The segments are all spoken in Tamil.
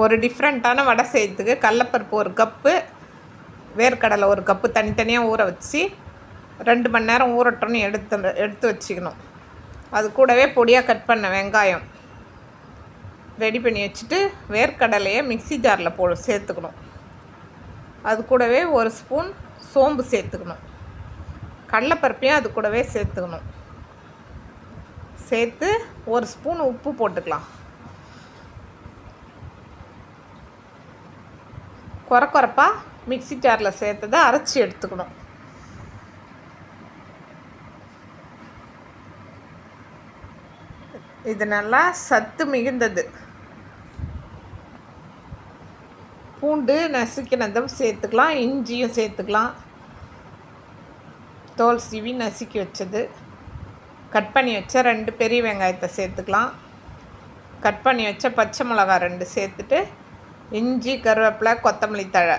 ஒரு டிஃப்ரெண்ட்டான வடை செய்யறதுக்கு கடலப்பருப்பு ஒரு கப்பு வேர்க்கடலை ஒரு கப்பு தனித்தனியாக ஊற வச்சு ரெண்டு மணி நேரம் ஊறட்டோன்னு எடுத்து எடுத்து வச்சுக்கணும். அது கூடவே பொடியாக கட் பண்ண வெங்காயம் ரெடி பண்ணி வச்சுட்டு வேர்க்கடலையை மிக்சி ஜாரில் போ சேர்த்துக்கணும். அது கூடவே ஒரு ஸ்பூன் சோம்பு சேர்த்துக்கணும். கடலப்பருப்பையும் அது கூடவே சேர்த்துக்கணும். சேர்த்து ஒரு ஸ்பூன் உப்பு போட்டுக்கலாம். குறை குறைப்பாக மிக்சி ஜாரில் சேர்த்ததை அரைச்சி எடுத்துக்கணும். இது நல்லா சத்து மிகுந்தது. பூண்டு நசுக்கினதும் சேர்த்துக்கலாம் இஞ்சியும் சேர்த்துக்கலாம். தோல் சீவி நசுக்கி வச்சது. கட் பண்ணி வச்ச ரெண்டு பெரிய வெங்காயத்தை சேர்த்துக்கலாம். கட் பண்ணி வச்ச பச்சை மிளகா ரெண்டு சேர்த்துட்டு இஞ்சி கருவேப்பிலை கொத்தமல்லி தழை.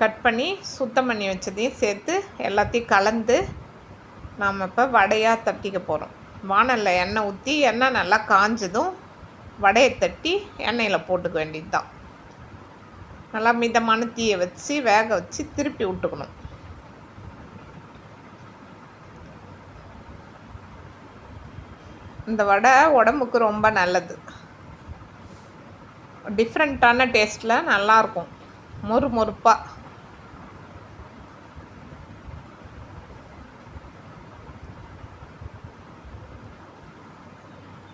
கட் பண்ணி சுத்தம் பண்ணி வச்சதையும் சேர்த்து எல்லாத்தையும் கலந்து நாம் இப்போ வடையாக தட்டிக்க போகிறோம் வானலில் எண்ணெய் ஊற்றி எண்ணெய் நல்லா காஞ்சதும் வடையை தட்டி எண்ணெயில் போட்டுக்க வேண்டியது தான் நல்லா மிதமான தீயை வச்சு வேக வச்சு திருப்பி விட்டுக்கணும் இந்த வடை உடம்புக்கு ரொம்ப நல்லது. டிஃப்ரெண்ட்டான டேஸ்ட்டில் நல்லாயிருக்கும் மொறு மொறுப்பாக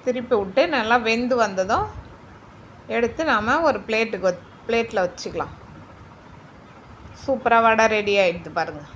திருப்பி விட்டு நல்லா வெந்து வந்ததும் எடுத்து நாம் ஒரு பிளேட்டுக்கு பிளேட்டில் வச்சுக்கலாம். சூப்பராக வடை ரெடி ஆகிடுது பாருங்கள்